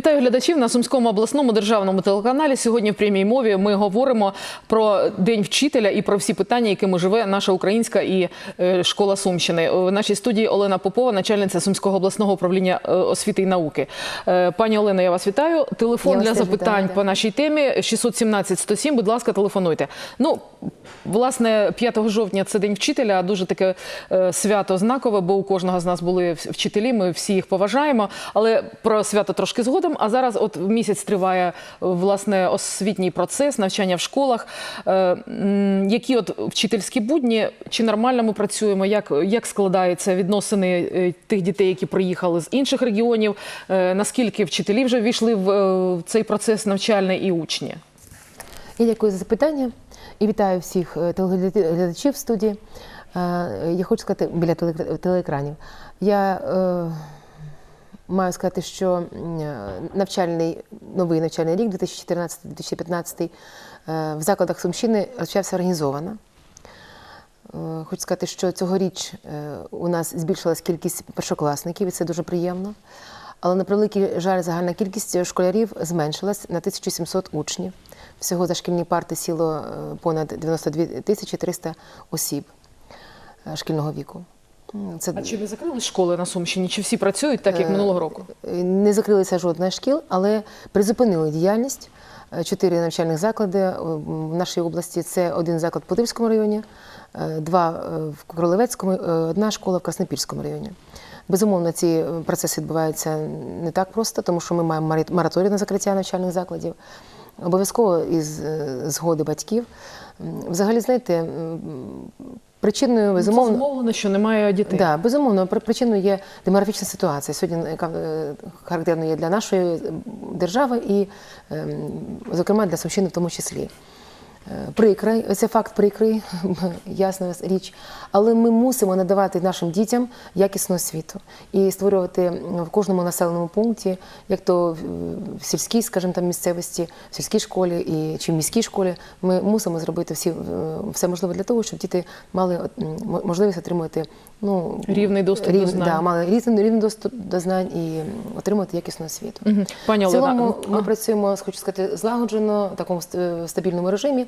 Вітаю глядачів на Сумському обласному державному телеканалі. Сьогодні в прямій мові ми говоримо про День вчителя і про всі питання, якими живе наша українська і е, школа Сумщини. В нашій студії Олена Попова, начальниця Сумського обласного управління е, освіти і науки. Е, Пані Олено, я вас вітаю. Телефон Я для запитань вітаю, по нашій темі 617 107. Будь ласка, телефонуйте. Ну, власне, 5 жовтня це день вчителя, дуже таке свято знакове, бо у кожного з нас були вчителі. Ми всі їх поважаємо. Але про свято трошки згодом. А зараз, от місяць триває е, власне освітній процес, навчання в школах. Е, Які от вчительські будні, чи нормально ми працюємо? Як, як складаються відносини е, тих дітей, які приїхали з інших регіонів? Наскільки вчителі вже війшли в цей процес навчальний і учні? Я дякую за запитання і вітаю всіх телеглядачів в студії. Я хочу сказати біля теле- телеекранів. Я маю сказати, що навчальний новий навчальний рік 2014-2015 е, в закладах Сумщини розпочався організовано. Е, Хочу сказати, що цьогоріч е, у нас збільшилась кількість першокласників, і це дуже приємно. Але на превеликий жаль, загальна кількість школярів зменшилась на 1700 учнів. Всього за шкільні парти сіло понад 92 тисячі 300 осіб шкільного віку. Це А чи не закрили школи на Сумщині? Чи всі працюють так, як Е, минулого року? не закрилися жодна шкіл, але призупинили діяльність. Е, Чотири навчальних заклади е, в нашій області. Це один заклад в Путивському районі, е, два е, в Кролевецькому, е, одна школа в Краснопільському районі. Безумовно, ці е, процеси відбуваються не так просто, тому що ми маємо мораторій на закриття навчальних закладів. Обов'язково із е, згоди батьків. Взагалі, знаєте, причиною безумовно. Це зумовлено, що немає дітей. Да, безумовно, при- причиною є демографічна ситуація. Сьогодні яка е, характерна є для нашої е, держави і, ем, зокрема, для Сумщини в тому числі. Е, Прикрий, це факт прикрий, ясна річ. Але ми мусимо надавати нашим дітям якісну освіту і створювати в кожному населеному пункті, як то в- сільській, скажімо там, місцевості, в сільській школі і чи в міській школі. Ми мусимо зробити всі, е, все можливе для того, щоб діти мали можливість отримувати ну, Рівний доступ до знань. Да, мали рівний, рівний доступ до знань і отримати якісну освіту. Мгм. Пані В цілому ну, ми а. працюємо, хочу сказати, злагоджено в такому ст- стабільному режимі.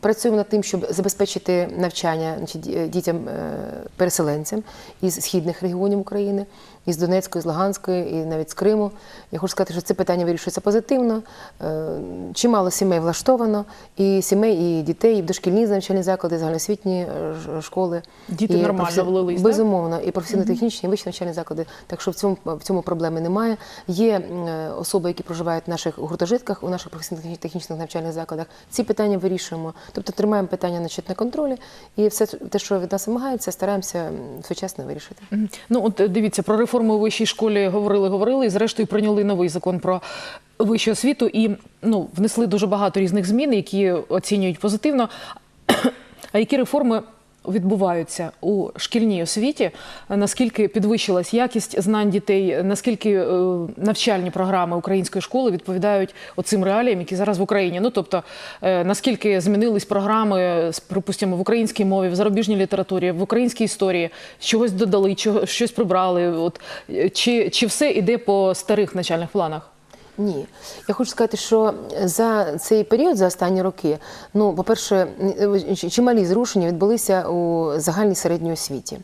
Працюємо над тим, щоб забезпечити навчання значить, дітям-переселенцям із східних регіонів України, із Донецької, з Луганської і навіть з Криму. Я хочу сказати, що це питання вирішується позитивно. Е, Чимало сімей влаштовано, і сімей, і дітей, і в дошкільні навчальні заклади, і загальноосвітні е, школи. Діти І нормально професі- влились. Безумовно, і професійно-технічні, і вищі навчальні заклади. Так що в цьому, в цьому проблеми немає. Є е, особи, які проживають в наших гуртожитках, у наших професійно-технічних навчальних закладах. Ці питання вирішуємо. Тобто тримаємо питання значить, на контролі, і все те, що від нас вимагається, стараємося сучасно вирішити. Ну от е, дивіться, про реформу у вищій школі говорили, говорили, і зрештою прийняли новий закон про вищу освіту і ну, внесли дуже багато різних змін, які оцінюють позитивно. А які реформи відбуваються у шкільній освіті? Наскільки підвищилась якість знань дітей? Наскільки е, навчальні програми української школи відповідають оцим реаліям, які зараз в Україні? Ну тобто, е, наскільки змінились програми, припустимо, в українській мові, в зарубіжній літературі, в українській історії, чогось додали, чого щось прибрали? От е, чи, чи все йде по старих навчальних планах? Ні, я хочу сказати, що за цей період, за останні роки, ну, по-перше, ч- чималі зрушення відбулися у загальній середній освіті.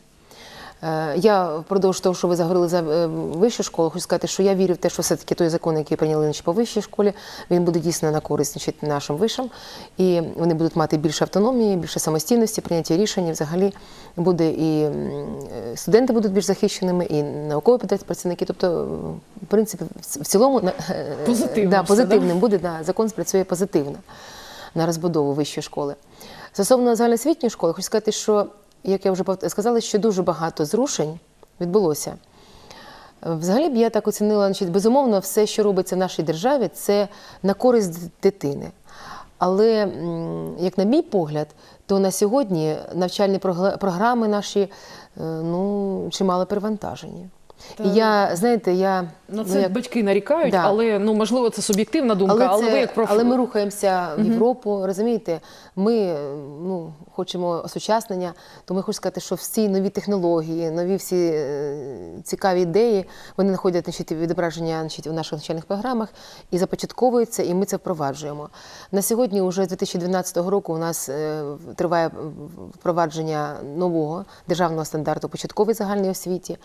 Е, Я впродовж того, що ви заговорили за е, вищу школу, хочу сказати, що я вірю в те, що все-таки той закон, який прийняли по вищій школі, він буде дійсно на користь нашим вишам, і вони будуть мати більше автономії, більше самостійності, прийняття рішень. Взагалі буде і е, студенти будуть більш захищеними, і наукові працівники. Тобто, в принципі, в цілому Позитивно да, все, позитивним буде, да, закон спрацює позитивно на розбудову вищої школи. Стосовно загальноосвітньої школи, хочу сказати, що, як я вже сказала, що дуже багато зрушень відбулося. Взагалі б я так оцінила, значить, безумовно, все, що робиться в нашій державі, це на користь дитини. Але, як на мій погляд, то на сьогодні навчальні програми наші е, ну, чимало перевантажені. І я, знаєте, я На ну, це як- батьки нарікають, Да. але ну можливо це суб'єктивна думка, але, це- ви як проф... але ми рухаємося в Європу, розумієте? Ми ну, хочемо осучаснення, то ми хочемо сказати, що всі нові технології, нові всі е, цікаві ідеї, вони знаходять значить, відображення значить, у наших навчальних програмах і започатковуються, і ми це впроваджуємо. На сьогодні, вже з 2012 року, у нас е, триває впровадження нового державного стандарту початковій загальній освіті.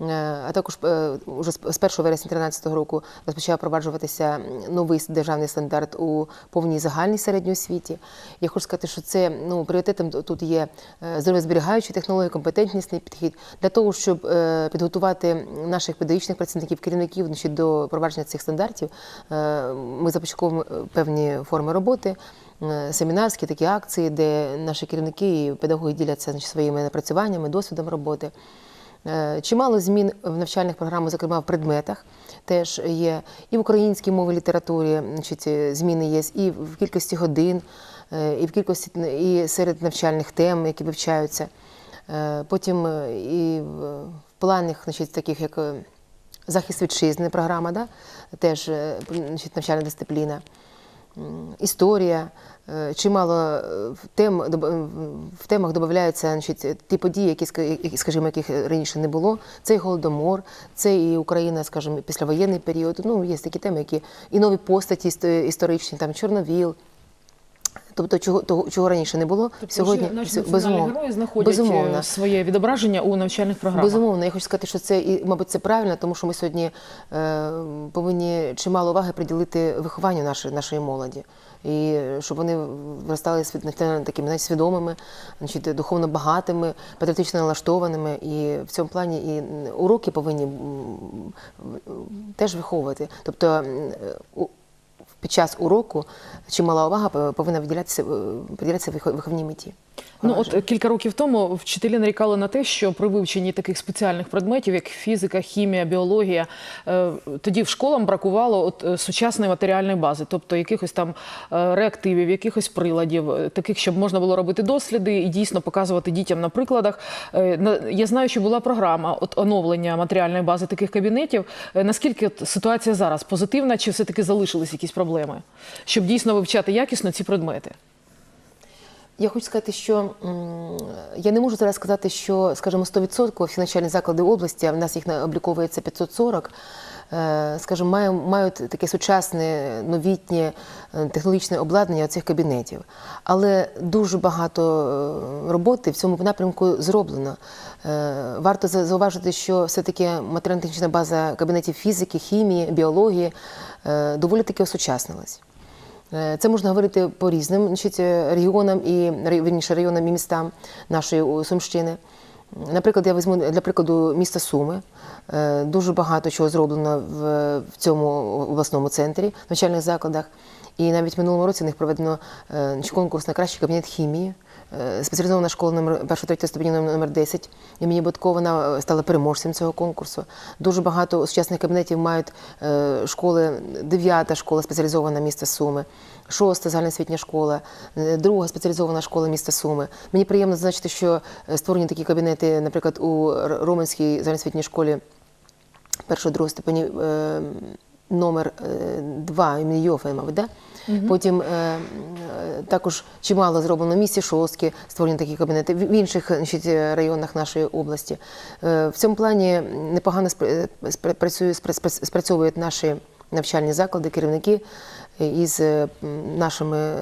Е, А також е, уже з з 1 вересня 2013 року розпочав впроваджуватися новий державний стандарт у повній загальній середній освіті. Я хочу сказати, що це ну, пріоритетом тут є е, здоров'язберігаючі технології, компетентнісний підхід для того, щоб підготувати наших педагогічних працівників, керівників значить, до впровадження цих стандартів. Ми започатковуємо певні форми роботи. Семінарські такі акції, де наші керівники і педагоги діляться значить, своїми напрацюваннями, досвідом роботи. Е, Чимало змін в навчальних програмах, зокрема в предметах, теж є і в українській мові літературі значить, зміни є, і в кількості годин, е, і в кількості і серед навчальних тем, які вивчаються. Е, Потім і в планах, значить, таких як захист вітчизни, програма, да? теж значить, навчальна дисципліна. Історія. е, Чимало е, тем е, в темах додаються ті події, які скажімо, яких раніше не було. Це і голодомор, це і Україна, скажімо, післявоєнний період. Ну є такі теми, які і нові постаті іс- історичні, там Чорновіл. Тобто, чого того, чого раніше не було, Тобто сьогодні наші безумовно. герої знаходять Безумовно. е, своє відображення у навчальних програмах. Безумовно, я хочу сказати, що це і, мабуть, це правильно, тому що ми сьогодні е, повинні чимало уваги приділити вихованню нашої, нашої молоді. І е, щоб вони виростали свід- такими навіть свідомими, значить, духовно багатими, патріотично налаштованими. І в цьому плані і уроки повинні теж виховувати. Тобто у- під час уроку чимала увага повинна виділятися, виділятися приділятися вихов- виховній меті. Ну от е, кілька років тому вчителі нарікали на те, що при вивченні таких спеціальних предметів, як фізика, хімія, біологія, е, тоді в школам бракувало от е, сучасної матеріальної бази, тобто якихось там реактивів, якихось приладів, таких, щоб можна було робити досліди і дійсно показувати дітям на прикладах. Я знаю, що була програма от оновлення матеріальної бази таких кабінетів. Наскільки от ситуація зараз позитивна, чи все таки залишились якісь проблеми, щоб дійсно вивчати якісно ці предмети? Я хочу сказати, що я не можу зараз сказати, що, скажімо, 100% всі навчальні заклади області, а в нас їх обліковується 540, е, скажімо, мають, таке сучасне, новітнє е, технологічне обладнання цих кабінетів. Але дуже багато е, роботи в цьому напрямку зроблено. Варто зауважити, що все-таки матеріально-технічна база кабінетів фізики, хімії, біології доволі таки осучаснилась. Е, Це можна говорити по різним значить, е, регіонам і вірніше, районам і містам нашої Сумщини. Наприклад, я візьму для прикладу міста Суми. Е, Дуже багато чого зроблено в, цьому обласному центрі, в навчальних закладах. І навіть в минулому році в них проведено конкурс на кращий кабінет хімії. Е, Спеціалізована школа номер 1-3 ступені номер 10 імені Боткова е, стала переможцем цього конкурсу. Дуже багато сучасних кабінетів мають е, школи, 9 школа спеціалізована міста Суми, 6 загальноосвітня школа, друга спеціалізована школа міста Суми. Мені приємно зазначити, що створені такі кабінети, наприклад, у Роменській загальноосвітній школі першого другого ступені номер 2 імені Йофа, мабуть, да? Потім е, е, також чимало зроблено в місті Шостки, створені такі кабінети, в інших значить, районах нашої області. Е, в цьому плані непогано спр- спр- працює- спр- спр- спрацьовують наші навчальні заклади, керівники е, із е, нашими е,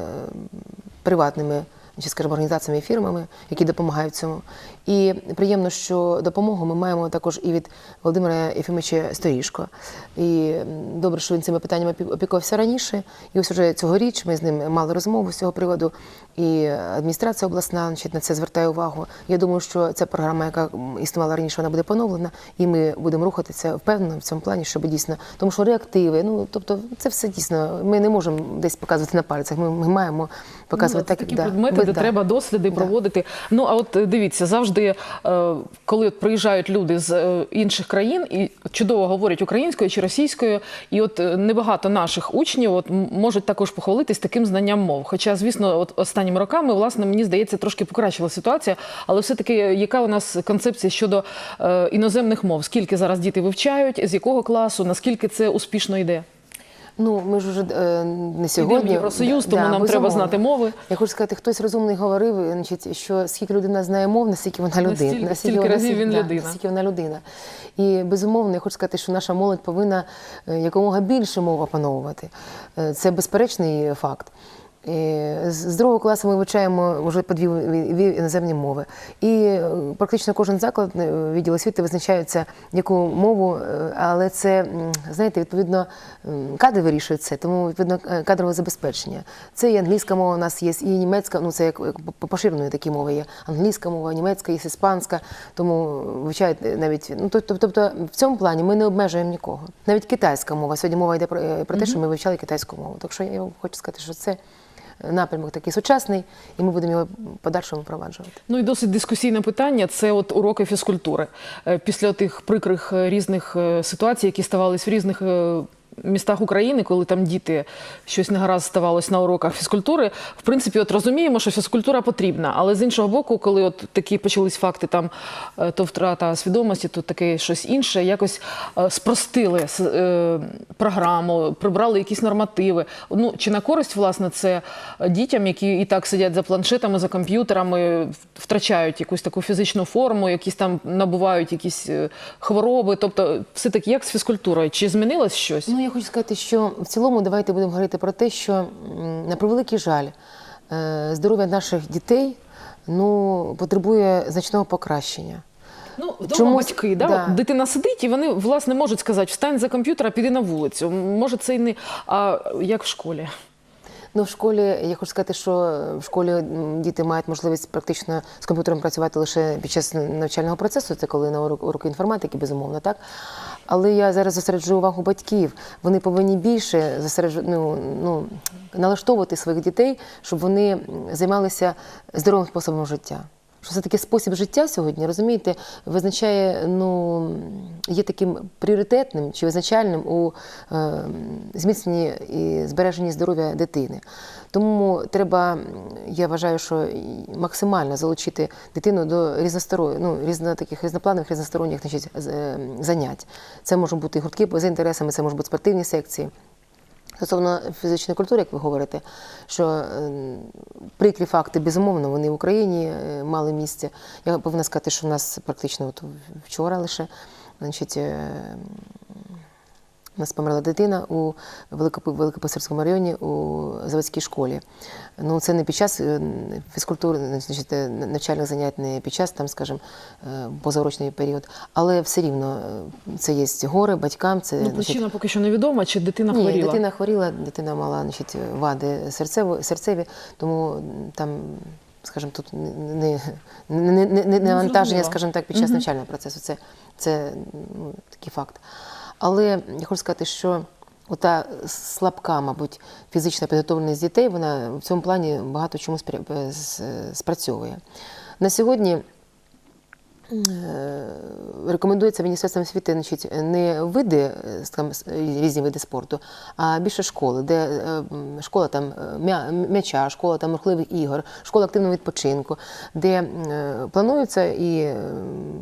приватними чи, скажімо, організаціями і фірмами, які допомагають цьому. І приємно, що допомогу ми маємо також і від Володимира Єфімовича Сторішко. І добре, що він цими питаннями опі- опікувався раніше. І ось уже цьогоріч ми з ним мали розмову з цього приводу. І адміністрація обласна значить, на це звертає увагу. Я думаю, що ця програма, яка існувала раніше, вона буде поновлена, і ми будемо рухатися впевнено в цьому плані, щоб дійсно, тому що реактиви, ну тобто, це все дійсно. Ми не можемо десь показувати на пальцях. Ми, ми маємо показувати Ну, так, такі да, предмети де да. треба досліди Да. проводити. Ну а от дивіться, завжди, е, коли от приїжджають люди з е, інших країн і чудово говорять українською чи російською, і от е, небагато наших учнів от можуть також похвалитись таким знанням мов. Хоча, звісно, от останніми роками, власне, мені здається, трошки покращила ситуація. Але все-таки, яка у нас концепція щодо е, іноземних мов? Скільки зараз діти вивчають, з якого класу, наскільки це успішно йде? Ну, ми ж уже е, не сьогодні. в Євросоюз, тому нам треба знати мови. Я хочу сказати, хтось розумний говорив, значить, що скільки людина знає мов, настільки вона людина. Настільки- стільки разів він да, людина. Настільки вона людина. І безумовно, я хочу сказати, що наша молодь повинна е, якомога більше мов опановувати. Е, Це безперечний факт. Е, З другого класу ми вивчаємо вже по дві, іноземні мови. І е, практично кожен заклад е, відділ освіти визначається, яку мову, але це, знаєте, відповідно, кадри вирішують це, тому відповідно кадрове забезпечення. Це і англійська мова у нас є, і німецька, ну це як, як по- поширеної такі мови є. Англійська мова, німецька, є іспанська, тому вивчають навіть. Ну тобто, в цьому плані ми не обмежуємо нікого. Навіть китайська мова. Сьогодні мова йде про, те, що ми вивчали китайську мову. Так що я хочу сказати, що це напрямок такий сучасний, і ми будемо його подальшому впроваджувати. Ну і досить дискусійне питання це от уроки фізкультури. Е, Після тих прикрих е, різних е, ситуацій, які ставались в різних містах України, коли там діти щось негаразд ставалось на уроках фізкультури. В принципі, от розуміємо, що фізкультура потрібна, але з іншого боку, коли от такі почались факти, там е, то втрата свідомості, то таке щось інше, якось е, спростили е, програму, прибрали якісь нормативи. Ну чи на користь власне це дітям, які і так сидять за планшетами, за комп'ютерами, втрачають якусь таку фізичну форму, якісь там набувають якісь хвороби. Тобто, все таки як з фізкультурою? Чи змінилось щось? Ну я хочу сказати, що в цілому давайте будемо говорити про те, що на превеликий жаль, е, здоров'я наших дітей ну, потребує значного покращення. Ну, вдома Чомусь- батьки, да? да. Дитина сидить, і вони власне можуть сказати: встань за комп'ютера, піди на вулицю. Може, це і не а як в школі. Ну, в школі я хочу сказати, що в школі діти мають можливість практично з комп'ютером працювати лише під час навчального процесу, це коли на урок, уроки інформатики, безумовно, так. Але я зараз зосереджую увагу батьків. Вони повинні більше зосереджу, ну, ну, налаштовувати своїх дітей, щоб вони займалися здоровим способом життя. Що це таке спосіб життя сьогодні, розумієте, визначає, ну, є таким пріоритетним чи визначальним у е, зміцненні і збереженні здоров'я дитини. Тому треба, я вважаю, що максимально залучити дитину до різносторонніх, ну, різно, таких різнопланових, різносторонніх значить, е, занять. Це можуть бути гуртки за інтересами, це можуть бути спортивні секції. Стосовно фізичної культури, як ви говорите, що е, прикрі факти, безумовно, вони в Україні е, мали місце. Я повинна сказати, що в нас практично от вчора лише значить, е, у нас померла дитина у Великописарському районі у заводській школі. Ну, це не під час е, фізкультури, значить, е, навчальних занять, не під час, там, скажімо, е, позаурочний період, але все рівно це є горе батькам. Це, Ну, значить, поки що невідома, чи дитина ні, хворіла. дитина хворіла, дитина мала значить, вади серцево, серцеві, тому там, скажімо, тут не, не, не, не, не навантаження, скажімо так, під час навчального процесу. Це, це ну, такий факт. Але я хочу сказати, що ота слабка, мабуть, фізична підготовленість дітей, вона в цьому плані багато чому спря- спрацьовує. На сьогодні Е, рекомендується Міністерством освіти значить, не види, е, там, різні види спорту, а більше школи, де е, школа там е, м'яча, школа там рухливих ігор, школа активного відпочинку, де е, плануються і е,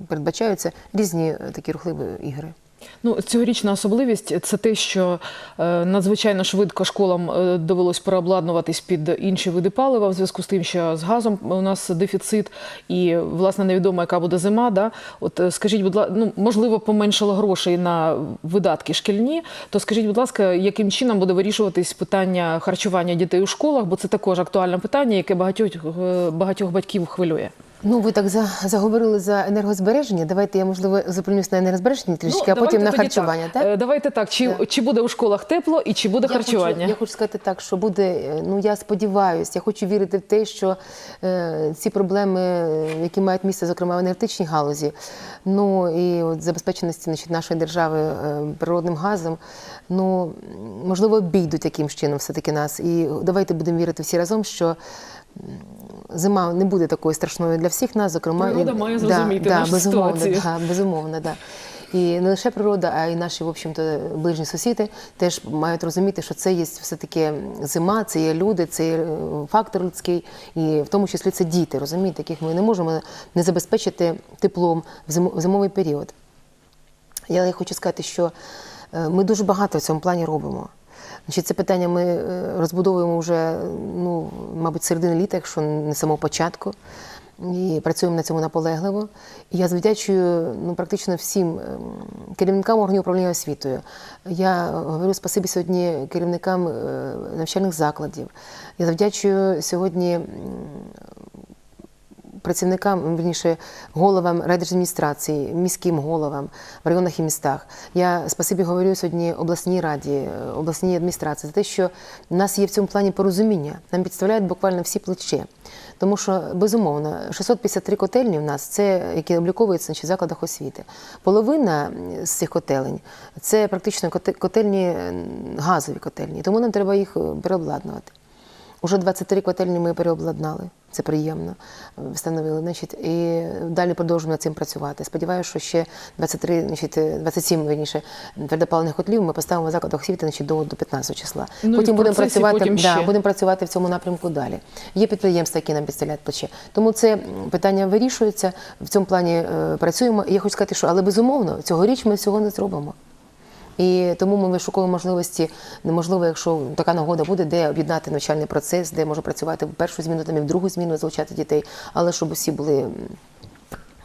передбачаються різні е, такі рухливі ігри. Ну, цьогорічна особливість це те, що е, надзвичайно швидко школам е, довелось переобладнуватись під інші види палива в зв'язку з тим, що з газом у нас дефіцит, і власне невідомо, яка буде зима. Да? От е, скажіть, будь ласка, ну можливо, поменшало грошей на видатки шкільні. То скажіть, будь ласка, яким чином буде вирішуватись питання харчування дітей у школах? Бо це також актуальне питання, яке багатьох багатьох батьків хвилює. Ну, ви так за, заговорили за енергозбереження. Давайте я, можливо, зупинюсь на енергозбереженні трішки, а потім на харчування. Так? Е, Давайте так. Чи, Так. чи буде у школах тепло і чи буде Я харчування? Хочу, я хочу сказати так, що буде. е, Ну я сподіваюся, я хочу вірити в те, що е, ці проблеми, які мають місце, зокрема в енергетичній галузі, ну і от забезпеченості значить, нашої держави е, природним газом, ну можливо, обійдуть яким чином все-таки нас. І давайте будемо вірити всі разом, що зима не буде такою страшною для всіх нас, зокрема Природа і- має зрозуміти нашу безумовно, ситуацію. Да, безумовно, да. І не лише природа, а й наші, в общем-то, ближні сусіди теж мають розуміти, що це є все-таки зима, це є люди, це є е, фактор людський, і в тому числі це діти, розумієте, яких ми не можемо не забезпечити теплом в зимовий період. Я хочу сказати, що е, ми дуже багато в цьому плані робимо. Значить, це питання ми е, розбудовуємо вже, ну, мабуть, середини літа, якщо не самого початку. І працюємо на цьому наполегливо. І я завдячую ну, практично всім ем, керівникам органів управління освітою. Я говорю спасибі сьогодні керівникам е, навчальних закладів. Я завдячую сьогодні працівникам, верніше, головам райдержадміністрації, міським головам в районах і містах. Я спасибі говорю сьогодні обласній раді, е, обласній адміністрації за те, що в нас є в цьому плані порозуміння. Нам підставляють буквально всі плече. Тому що, безумовно, 653 котельні в нас це які обліковуються в закладах освіти. Половина з цих котелень це практично коте- котельні газові котельні, тому нам треба їх е, переобладнувати. Уже 23 котельні ми переобладнали. Це приємно е, встановили. Значить, і далі продовжуємо над цим працювати. Сподіваюся, що ще 23, значить, е, 27, верніше, твердопаливних котлів ми поставимо в закладах освіти значить, до, до 15 числа. Ну, потім будемо працювати, потім да, будемо працювати в цьому напрямку далі. Є підприємства, які нам підставляють плече. Тому це питання вирішується. В цьому плані е, працюємо. І я хочу сказати, що але безумовно цьогоріч ми всього не зробимо. І тому ми вишукуємо можливості, неможливо, якщо така нагода буде, де об'єднати навчальний процес, де може працювати в першу зміну, там і в другу зміну залучати дітей, але щоб усі були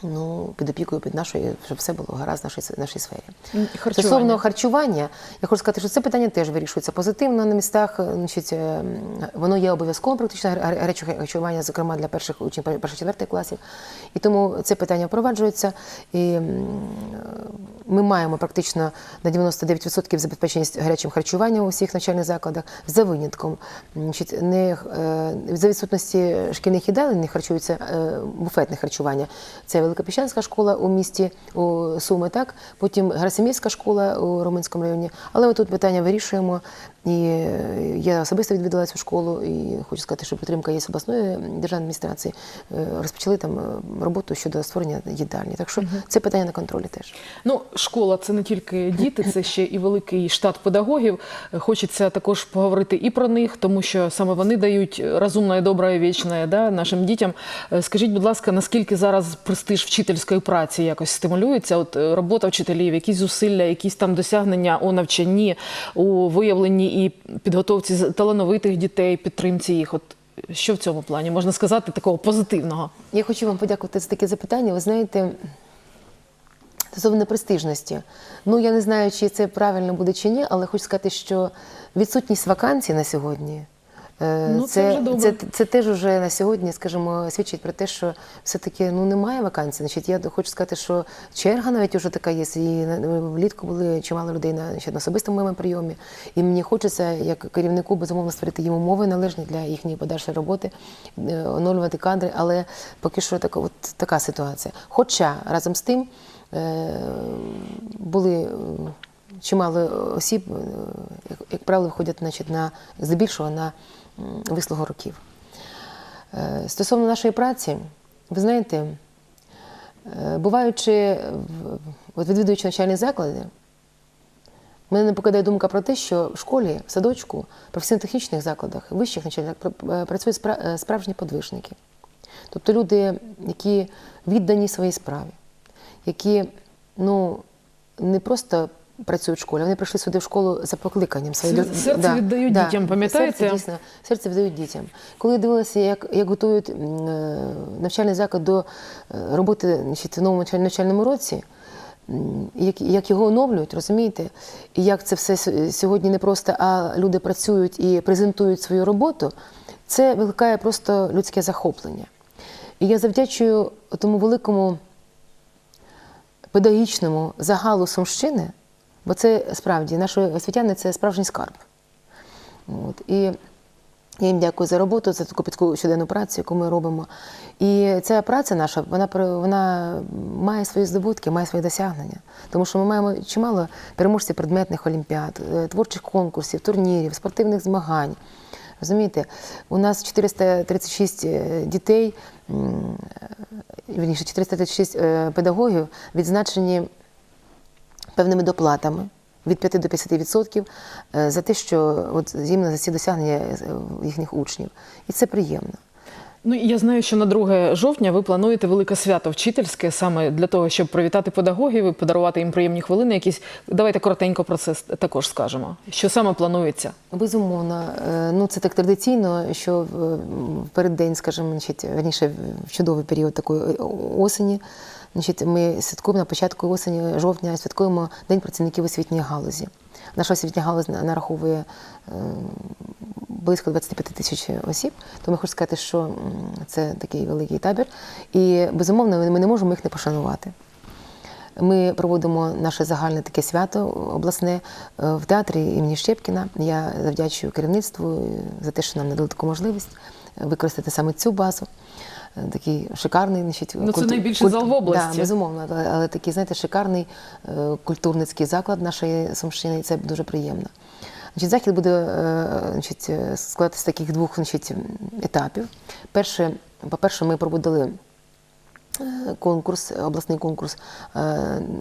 ну, під опікою під нашою, щоб все було гаразд в нашій, нашій сфері. Харчування. Стосовно харчування, я хочу сказати, що це питання теж вирішується позитивно на містах. е, Значить, е, воно є обов'язковим практично гар- гар- гаряче харчування, зокрема для перших учнів перших четвертих класів. І тому це питання впроваджується. І ми маємо практично на 99% забезпеченість гарячим харчуванням у всіх навчальних закладах за винятком. Значить, не, е, за відсутності шкільних їдалень не харчується е, буфетне харчування. Це Великопіщанська школа у місті у Суми, так потім Грасимівська школа у Романському районі. Але ми тут питання вирішуємо. І е, я особисто відвідала цю школу, і хочу сказати, що підтримка є з обласної державної адміністрації. Е, Розпочали там е, роботу щодо створення їдальні. Так що це питання на контролі теж. Ну, школа це не тільки діти, це ще і великий штат педагогів. Хочеться також поговорити і про них, тому що саме вони дають розумне, добре і вічне да, нашим дітям. Скажіть, будь ласка, наскільки зараз престиж вчительської праці якось стимулюється? От робота вчителів, якісь зусилля, якісь там досягнення у навчанні, у виявленні і підготовці талановитих дітей, підтримці їх. От що в цьому плані можна сказати такого позитивного? Я хочу вам подякувати за таке запитання. Ви знаєте, стосовно престижності. Ну, я не знаю, чи це правильно буде чи ні, але хочу сказати, що відсутність вакансій на сьогодні. Е, Ну, це вже добре. це, це теж уже на сьогодні, скажімо, свідчить про те, що все-таки ну, немає вакансій. Значить, я хочу сказати, що черга навіть вже така є. І влітку були чимало людей на, на особистому моєму прийомі. І мені хочеться, як керівнику, безумовно, створити їм умови належні для їхньої подальшої роботи, е, оновлювати кадри, але поки що така, от, така ситуація. Хоча разом з тим е, були. Чимало осіб, як, правило, виходять значить, на здебільшого на вислугу років. Е, Стосовно нашої праці, ви знаєте, е, буваючи, от відвідуючи навчальні заклади, мене не покидає думка про те, що в школі, в садочку, професійно-технічних закладах, вищих навчальних е, працюють справжні подвижники. Тобто люди, які віддані своїй справі, які ну, не просто працюють в школі, вони прийшли сюди в школу за покликанням. лю- серце віддають дітям, пам'ятаєте? Серце, дійсно, серце віддають дітям. Коли я дивилася, як, як готують е, навчальний заклад до е, роботи значить, в новому навчальному році, як, як його оновлюють, розумієте? І як це все сьогодні не просто, а люди працюють і презентують свою роботу, це викликає просто людське захоплення. І я завдячую тому великому педагогічному загалу Сумщини, бо це справді наші освітяни це справжній скарб. От. І я їм дякую за роботу, за таку підку щоденну працю, яку ми робимо. І ця праця наша, вона, вона має свої здобутки, має свої досягнення. Тому що ми маємо чимало переможців предметних олімпіад, е, творчих конкурсів, турнірів, спортивних змагань. Розумієте, у нас 436 е, дітей, е, вірніше, 436 е, педагогів відзначені певними доплатами від 5 до 50% е, за те, що от їм за ці досягнення їхніх учнів. І це приємно. Ну я знаю, що на 2 жовтня ви плануєте велике свято вчительське саме для того, щоб привітати педагогів і подарувати їм приємні хвилини. Якісь давайте коротенько про це також скажемо. Що саме планується? Безумовно, Е, ну це так традиційно, що в переддень, скажімо, значить, верніше в чудовий період такої осені. Значить, ми святкуємо на початку осені, жовтня, святкуємо День працівників освітньої галузі. Наша освітня галузь нараховує е, близько 25 тисяч осіб. Тому я хочу сказати, що це такий великий табір. І безумовно, ми не можемо їх не пошанувати. Ми проводимо наше загальне таке свято обласне е, в театрі імені Щепкіна. Я завдячую керівництву за те, що нам надали таку можливість е, використати саме цю базу. Е, Такий шикарний, значить, Ну, це найбільший зал в області. Да, безумовно, але, але такий, знаєте, шикарний е, культурницький заклад нашої Сумщини, і це дуже приємно. Значить, захід буде е, значить, складатися з таких двох значить, етапів. Перше, по-перше, ми проводили конкурс, обласний конкурс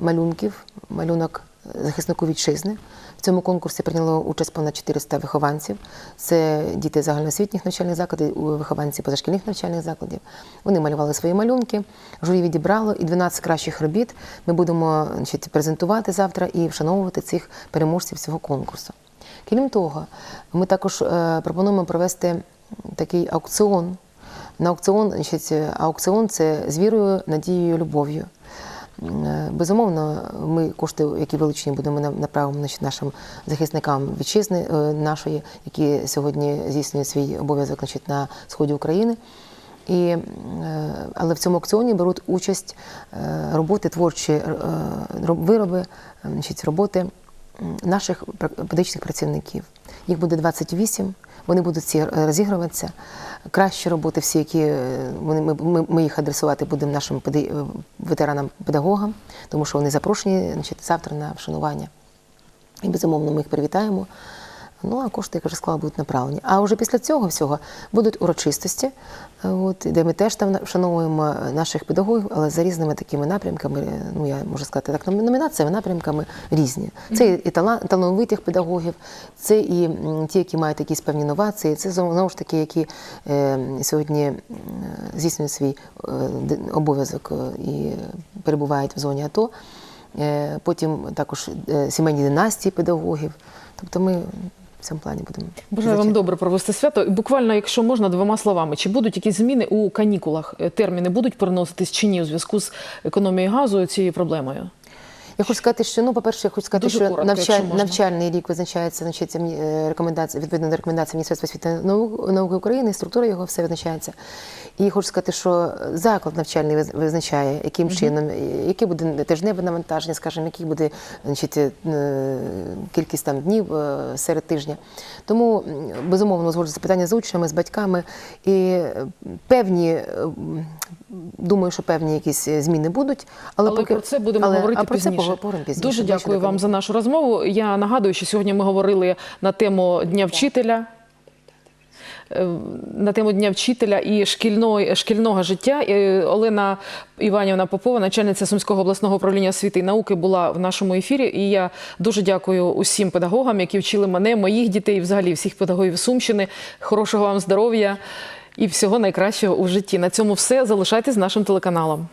малюнків, малюнок захиснику вітчизни. В цьому конкурсі прийняло участь понад 400 вихованців. Це діти загальноосвітніх навчальних закладів, вихованці позашкільних навчальних закладів. Вони малювали свої малюнки. Журі відібрало і 12 кращих робіт ми будемо значить, презентувати завтра і вшановувати цих переможців цього конкурсу. Крім того, ми також е, пропонуємо провести такий аукціон. На аукціон, значить, аукціон це з вірою, надією, любов'ю. Е, Безумовно, ми кошти, які вилучені, будемо направимо нашим захисникам вітчизни е, нашої, які сьогодні здійснюють свій обов'язок на сході України. І, е, але в цьому аукціоні беруть участь роботи творчі вироби, значить, роботи наших педагогічних працівників. Їх буде 28, вони будуть всі е, розігруватися. Кращі роботи, всі, які е, ми, ми, ми їх адресувати будемо нашим е, ветеранам-педагогам, тому що вони запрошені значить, завтра на вшанування. І безумовно ми їх привітаємо. Ну, а кошти, як вже сказала, будуть направлені. А вже після цього всього будуть урочистості, от, де ми теж там вшановуємо наших педагогів, але за різними такими напрямками, ну я можу сказати так, номі- номінаціями, напрямками різні. Це і тала- талановитих педагогів, це і ті, які мають якісь певні новації, це знову знову ж таки, які е, сьогодні здійснюють свій е, обов'язок е, і перебувають в зоні АТО. Е, Потім також е, сімейні династії педагогів. Тобто ми в цьому плані будемо. Бажаю вам добре провести свято. І Буквально, якщо можна, двома словами. Чи будуть якісь зміни у канікулах? Е, Терміни будуть переноситись чи ні у зв'язку з економією газу цією проблемою? Я хочу сказати, що ну, по-перше, я хочу сказати, Дуже що коротко, навчаль- навчальний рік визначається значить, цим, е, рекомендація, відповідно до рекомендацій Міністерства освіти наук- науки України, структура його все визначається. І хочу сказати, що заклад навчальний визначає, яким чином, і- яке буде тижневе навантаження, скажімо, який буде значить, е, кількість там днів е, серед тижня. Тому безумовно узгоджується запитання з учнями, з батьками. І е, певні, е, думаю, що певні якісь е, зміни будуть. Але, Але, поки про це будемо але- говорити а про пізніше. Це поговоримо пізніше. Дуже дякую вам за нашу розмову. Я нагадую, що сьогодні ми говорили на тему Дня вчителя. Е, На тему Дня вчителя і шкільної, шкільного життя І Олена Іванівна Попова, начальниця Сумського обласного управління освіти і науки, була в нашому ефірі. І я дуже дякую усім педагогам, які вчили мене, моїх дітей, взагалі всіх педагогів Сумщини. Хорошого вам здоров'я і всього найкращого у житті. На цьому все. Залишайтесь з нашим телеканалом.